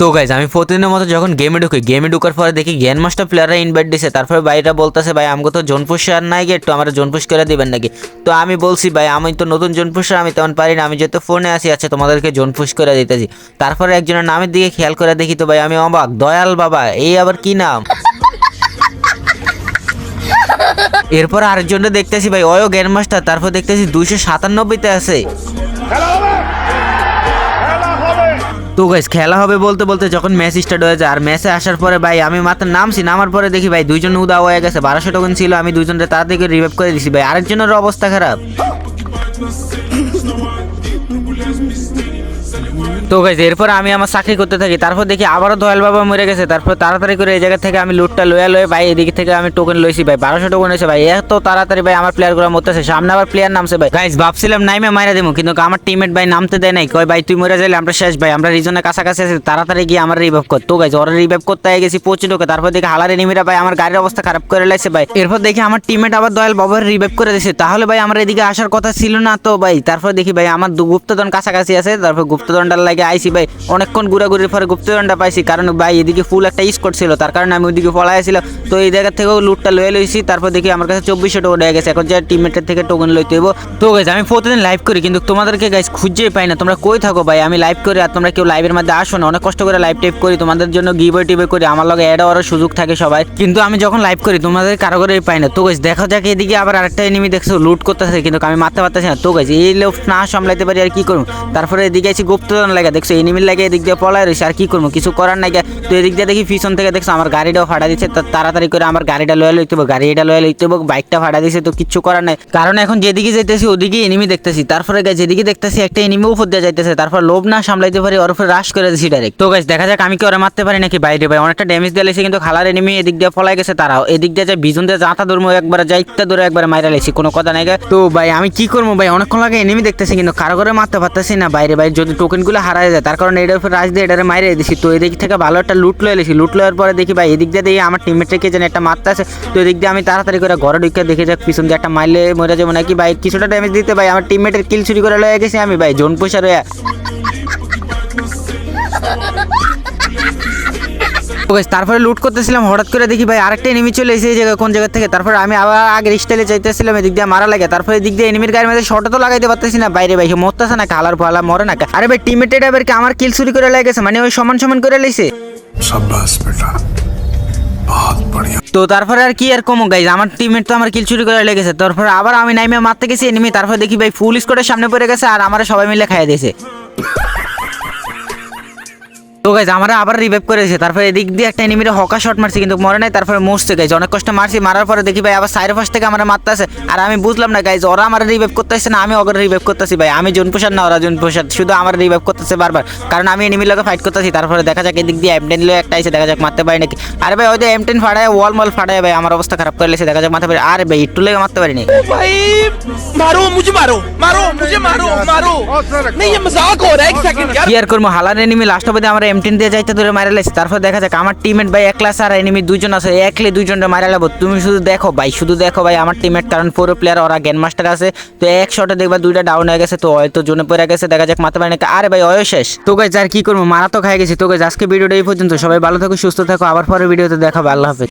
তো গাইজ আমি প্রতিদিনের মতো যখন গেমে ঢুকি গেমে ঢুকার পরে দেখি গ্যান মাস্টার প্লেয়াররা ইনভাইট দিছে। তারপরে ভাইরা বলতেছে, ভাই, আমাকে তো জোন পুষ আর নাই গে, একটু আমার জোন পুষ করে দিবেন নাকি? তো আমি বলছি, ভাই, আমি তো নতুন জোন পুষার আমি তেমন পারি না। আমি যেহেতু ফোনে আসি আচ্ছা তোমাদেরকে জোন পুষ করে দিতেছি। তারপরে একজনের নামের দিকে খেয়াল করে দেখি তো ভাই, আমি অবাক। দয়াল বাবা, এই আবার কি নাম? এরপর আরেকজনটা দেখতেছি ভাই, অয়ো গ্যান মাস্টার তারপর দেখতেছি দুইশো সাতানব্বইতে আছে। তো গাইস খেলা হবে বলতে বলতে যখন ম্যাচ স্টার্ট হয়ে যায় আর ম্যাচে আসার পরে ভাই আমি মাত্র নামছি নামার পরে দেখি ভাই দুইজন উদা হয়ে গেছে বারোশো টোকেন ছিল আমি দুইজনকে তাড়াতাড়ি রিভাইভ করে দিছি। ভাই আরেকজনের অবস্থা খারাপ। তো গাইজ এরপর আমি আমার চাকরি করতে থাকি। তারপর দেখি আবারও দয়াল বাবা মরে গেছে। তারপর তাড়াতাড়ি করে এই জায়গা থেকে আমি লুটটা লয়ে লয়ে ভাই, এদিক থেকে আমি টোকেন লইছি ভাই। বারোশো টোকেন হয়েছে ভাই। এত তাড়াতাড়ি ভাই আমার প্লেয়ারগুলো মরতেছে। সামনে আবার প্লেয়ার নামছে ভাই। গাইজ ভাবছিলাম নাইমে মাইরা দেবো কিন্তু আমার টিমমেট ভাই নামতে দেয় নাই। কয়, ভাই, তুই মরে যাইলে আমরা শেষ ভাই। আমরা রিজনের কাছাকাছি আছি। তাড়াতাড়ি গিয়ে আমার রিভাইভ কর। তো গাইজ ওরা রিভাইভ করতে গেছি পৌঁছে ঢোকে তারপর দেখি হালার এনিমিরা ভাই আমার গাড়ির অবস্থা খারাপ করে লাগছে ভাই। এরপর দেখি আমার টিমমেট আবার দয়াল বাবার রিভাইভ করে দিয়েছে তাহলে ভাই আমার এদিকে আসার কথা ছিল না তো ভাই। তারপর দেখি ভাই আমার দু গুপ্তধন কাছাকাছি আছে। তারপর গুপ্তধনটার লাগে আইসি ভাই। অনেকক্ষণ ঘুরাঘুরির পরে গুপ্তদণ্ডা পাইছি, কারণ ভাই এদিকে ফুল একটা স্কোর ছিল, তার কারণে আমি ওইদিকে পলাইছিলাম তো এই জায়গা থেকেও লুটটা লয়ে লইছি, তারপর দেখি আমার কাছে চব্বিশশো টোকেন হয়ে গেছে, এখন যে টিমমেটের থেকে টোকেন লইতে হইব। তো গাইজ আমি প্রতিদিন লাইভ করি, কিন্তু তোমাদেরকে গাইজ খুঁজেই পাই না, তোমরা কই থাকো ভাই? আমি লাইভ করি আর তোমরা কেউ লাইভের মধ্যে আসো না, অনেক কষ্ট করে লাইভ টাইপ করি, তোমাদের জন্য গিবই টিবে করি, আমার লগে অ্যাড হওয়ার সুযোগ থাকে সবাই। কিন্তু আমি যখন লাইভ করি, তোমাদের কারও করেই পাই না। তো গাইজ দেখা যাক এদিকে আবার আরেকটা এনিমি দেখছ লুট করতেছে, কিন্তু আমি মারতে পারতেছি না। তো গাইজ এই লোক না সামলাইতে পারি আর কি করব? তারপরে এদিকে এসে গুপ্তধন লাগে, দেখছ? এনিমির লাগে এদিক দিয়ে পলাই রয়েছে আর কি করব? কিছু করার নাই। তো এদিক দিয়ে দেখি পিছন থেকে দেখছ, আমার গাড়িটাও ফাটা দিচ্ছে তাড়াতাড়ি করে আমার গাড়িটা লয়ে লইতে হবে, গাড়িটা লয়ে লইতে হবে, বাইকটা ফাটা দিছে, তো কিচ্ছু করার নাই। কারণ এখন যেদিকে যেতেছি ওদিকে এনিমি দেখতেছি। তারপরে গাইজ যেদিকে দেখতেছি, একটা এনিমি উপর দিয়ে যাইতেছে, তারপর লোভ না সামলাইতে পারি, ওর উপরে রাশ করে দিছি ডাইরেক্ট তো গাইজ দেখা যাক আমি কি ওরা মারতে পারি নাকি? বাইরে ভাই, অনেকটা ড্যামেজ দিয়ে লেছি কিন্তু খালার এনিমি এদিক দিয়ে ফলাই গেছে, তারাও। এদিক দিয়ে যে বিজন দিয়ে জাঁতা ধরবো, একবার যাইতে ধরে একবার মাইরা লেছি কোনো কথা নাই। তো ভাই, আমি কি করব ভাই? অনেকক্ষণ লাগে এনিমি দেখতেছি, কিন্তু কারও করে মারতে পারতেছি না। বাইরে ভাই যদি টোকেনগুলো হারায় যায়। তার কারণে এটার উপর রাজ দিয়ে এটারে মাইরে দিছি। তো এদিক থেকে ভালো একটা লুট লয়ে এলেছি। লুট লওয়ার পরে দেখি, ভাই, এদিক দিয়ে দেখি আমার টিমমেটকে যেন একটা মারতে আছে। তো এদিক দিয়ে আমি তাড়াতাড়ি করে ঘরে ঢুকে দেখে যাক পিছন দিয়ে একটা মাইলে মরে যাব নাকি। ভাই, কিছুটা ড্যামেজ দিতে, ভাই, আমার টিমমেটের কিল চুরি করে লয়ে গেছি আমি। ভাই, জোন পয়সা রয়ে তারপরে লুট করতেছিলাম হঠাৎ করে দেখি ভাই আরেকটা এনিমি চলে এসে এই জায়গায় কোন জায়গা থেকে? তারপরে আমি আবার আগে স্টাইলে চাইতেছিলাম এদিক দিয়ে মারা লাগে। তারপরে এদিক দিয়ে এনিমির গায়ের মধ্যে শর্ট তো লাগাইতে পারতেছি না। বাইরে ভাই মরতেছে না কালার ফালা মরে না আরে ভাই টিমেটেড আবার কি আমার কিল চুরি করে লাগেছে মানে ওই সমান সমান করে লেগেছে তো তারপরে আর কি আর কমো গাইজ আমার টিমমেট তো আমার কিল চুরি করে লেগেছে তারপরে আবার আমি নাইমে মারতে গেছি এনিমি তারপরে দেখি ভাই ফুল স্কোয়াডের সামনে পড়ে গেছে আর আমার সবাই মিলে খাইয়ে দিয়েছে। গাইজ আমরা আবার রিভাইভ করেছে তারপরে এদিক দিয়ে একটা এনিমিরে হকা শট মারছি কিন্তু মরে নাই তারপরে মরছে গাইজ অনেক কষ্ট মারছি মারার পরে দেখি ভাই আবার সাইড ফার্স্ট থেকে আমার মারতে আছে আর আমি বুঝলাম না গাইজ ওরা আমার রিভাইভ করতেছে না আমি ওদের রিভাইভ করতেছি ভাই আমি জোন পোষার না ওরা জোন পোষার শুধু আমার রিভাইভ করতেছে বারবার কারণ আমি এনিমির লোকে ফাইট করতেছি তারপরে দেখা যাক এদিক দিয়ে এমটেন লিয়ে একটা এসে দেখা যাক মারতে পারি নাকি আরে ভাই ওই যে এমটেন ফাড়ায় ওয়াল মল ফাড়ায় ভাই আমার অবস্থা খারাপ করে লেছে দেখা যাক মারতে পারি আরে ভাই একটু লেগে মারতে পারিনি भाई मारो मुझे मारो मारो मुझे मारो मारो नहीं ये मजाक हो रहा है एक सेकंड यार কি আর করবো হালার এনিমি লাস্ট অবধি আমার এমটেন দিয়ে যাইতে ধরে মারা লাইছে। তারপর দেখা যাক, আমার টিমমেট ভাই একলা আর এনিমি দুজন আছে, একলে দুজনটা মারা লাবো। তুমি শুধু দেখো ভাই, শুধু দেখো ভাই আমার টিমমেট কারণ পুরো প্লেয়ার ওরা গ্যান মাস্টার আছে। তো এক শটে দেখবা দুইটা ডাউন হয়ে গেছে, তো হয়তো জোনে পড়ে গেছে, দেখা যাক মাথা পায় আরে ভাই অয় শেষ। তো গাছ আর কি করব? মারা তো খাই গেছি। তো গাছ আজকে ভিডিওটা এই পর্যন্ত। সবাই ভালো থাকো, সুস্থ থাকো। আবার পরে ভিডিওতে দেখাবো। আল্লাহ হাফেজ।